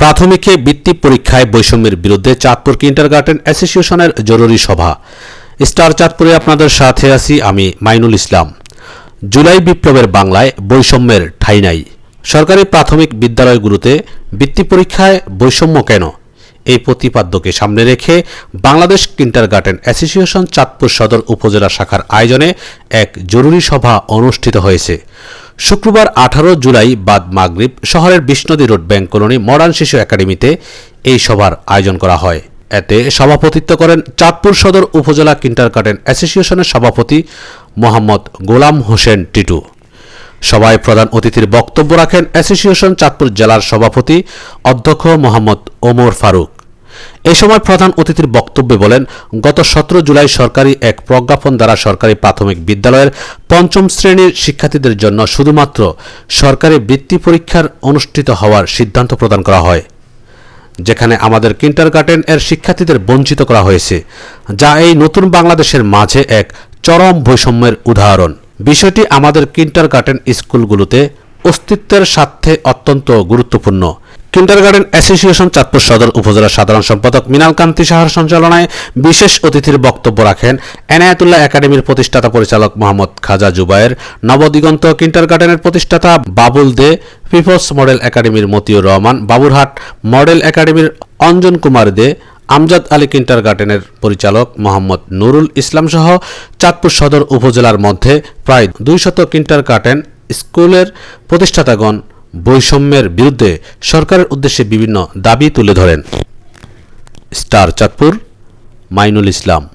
প্রাথমিকে বৃত্তি পরীক্ষায় বৈষম্যের বিরুদ্ধে চাঁদপুর কিন্টারগার্টেন অ্যাসোসিয়েশনের জরুরি সভা। স্টার চাঁদপুরে আপনাদের সাথে আছি আমি মাইনুল ইসলাম। জুলাই বিপ্লবের বাংলায় বৈষম্যের ঠাঁই নাই। সরকারি প্রাথমিক বিদ্যালয়গুলোতে বৃত্তি পরীক্ষায় বৈষম্য কেন? এই প্রতিপাদ্যকে সামনে রেখে বাংলাদেশ কিন্টারগার্টেন অ্যাসোসিয়েশন চাঁদপুর সদর উপজেলা শাখার আয়োজনে এক জরুরি সভা অনুষ্ঠিত হয়েছে। শুক্রবার আঠারো জুলাই বাদ মাগরিব শহরের Bishnadi road bank colony modern শিশু একাডেমিতে এই সভার আয়োজন করা হয়। এতে সভাপতিত্ব করেন চাঁদপুর সদর উপজেলা কিন্টারগার্টেন অ্যাসোসিয়েশনের সভাপতি মোহাম্মদ গোলাম হোসেন টিটু। সভায় প্রধান অতিথির বক্তব্য রাখেন অ্যাসোসিয়েশন চাঁদপুর জেলার সভাপতি অধ্যক্ষ মোহাম্মদ ওমর ফারুক। এ সময় প্রধান অতিথির বক্তব্যে বলেন, গত সতেরো জুলাই সরকারি এক প্রজ্ঞাপন দ্বারা সরকারি প্রাথমিক বিদ্যালয়ের পঞ্চম শ্রেণির শিক্ষার্থীদের জন্য শুধুমাত্র সরকারি বৃত্তি পরীক্ষার অনুষ্ঠিত হওয়ার সিদ্ধান্ত প্রদান করা হয়, যেখানে আমাদের কিন্টারগার্টেন এর শিক্ষার্থীদের বঞ্চিত করা হয়েছে, যা এই নতুন বাংলাদেশের মাঝে এক চরম বৈষম্যের উদাহরণ। বিষয়টি আমাদের কিন্টারগার্টেন স্কুলগুলোতে অস্তিত্বের স্বার্থে অত্যন্ত গুরুত্বপূর্ণ। কিন্টারগার্টেন অ্যাসোসিয়েশন, চাঁদপুর সদর উপজেলা সাধারণ সম্পাদক মিনাল কান্তি সাহার সঞ্চালনায় বিশেষ অতিথির বক্তব্য রাখেন এনায়াতুল্লাহ একাডেমির প্রতিষ্ঠাতা পরিচালক মোহাম্মদ খাজা জুবায়ের, নবদিগন্ত কিন্টারগার্টেনের প্রতিষ্ঠাতা বাবুল দে, পিপলস মডেল একাডেমির মতিউর রহমান, বাবুরহাট মডেল একাডেমির অঞ্জন কুমার দে, আমজাদ আলী কিন্টার কিন্টারগার্টেনের পরিচালক মোহাম্মদ নুরুল ইসলাম সহ চাঁদপুর সদর উপজেলার মধ্যে প্রায় দুইশত কিন্টারগার্টেন স্কুলের প্রতিষ্ঠাতাগণ বৈষম্যের বিরুদ্ধে সরকারের উদ্দেশ্যে বিভিন্ন দাবি তুলে ধরেন। স্টার চাঁদপুর মাইনুল ইসলাম।